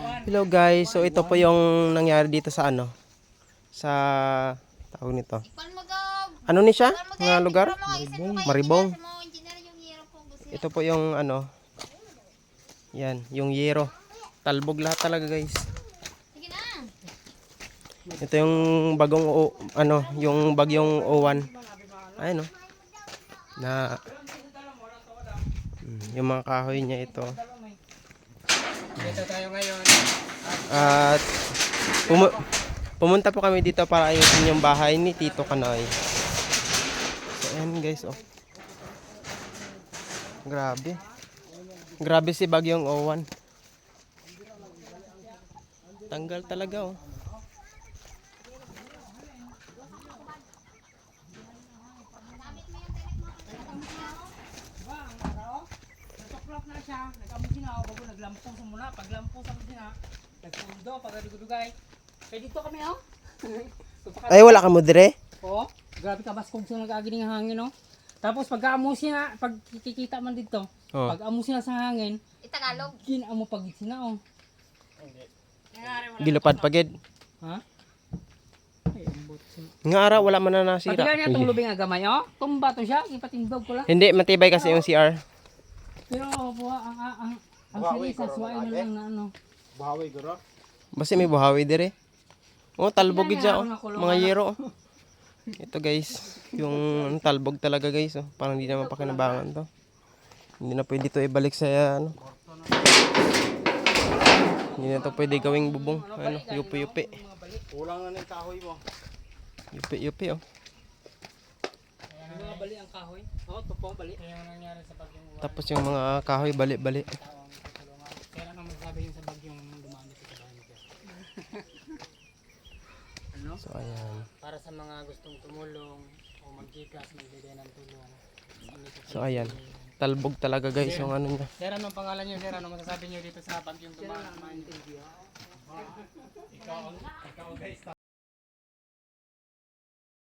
Hello guys, so ito po yung nangyari dito sa ano? Sa tawag nito. Ano ni siya? Nga lugar? Maribong. Ito po yung ano. Yan, yung yero. Talbog lahat talaga guys. Ito yung bagong o, ano, yung bagyong O1. Ayun oh. Na Mm, yung mga kahoy niya ito. Dito tayo ngayon. At pumu- pumunta po kami dito para ayusin yung bahay ni Tito Kanoy. So ayan guys oh. Grabe. Grabe si Bagyong Owan. Tanggal talaga oh. Na siya. Nag-amo sina ako bago naglampong sa muna. Paglampong sa sina. Nagpundo para dugudugay. Kaya dito kami oh. Ay wala ka mo dire? Oh, grabe ka baskog sa nag-agin ng hangin oh. Tapos pag amo sina, pag kikita man dito, Oh. pag amo sina sa hangin, Itagalog. ginamo pag sina oh. Gilupad pagid. Ha? Siya. Nga ara wala man na Pati nasira. niya itong lubing nga gamay oh. Tumba to siya, ipatindog ko lang. Hindi matibay kasi yung CR. Pero buha ang ang ang ang sili sa suway na lang na ano. Basta may buhawi dire. Oh, talbog gid oh. Mga yero oh. Ito guys, yung talbog talaga guys oh. Parang hindi naman pakinabangan to. Hindi na pwede to ibalik sa ano. Hindi na to pwede gawing bubong. Ano, yupi-yupi. Kulang na ng kahoy mo. Yupi-yupi oh. Bali ang kahoy. Oh, tupong bali. Kaya ang nangyari sa bagyong Tapos yung mga kahoy bali-bali. Kaya ano masasabi yun sa bagyong dumami sa bahay niya. ano? So ayan. Para sa mga gustong tumulong o magkikas, magbigay ng tulong. So ayan. Talbog talaga guys yung ano niya. Sir, anong pangalan niyo, sir? Ano masasabi niyo dito sa bagyong dumami?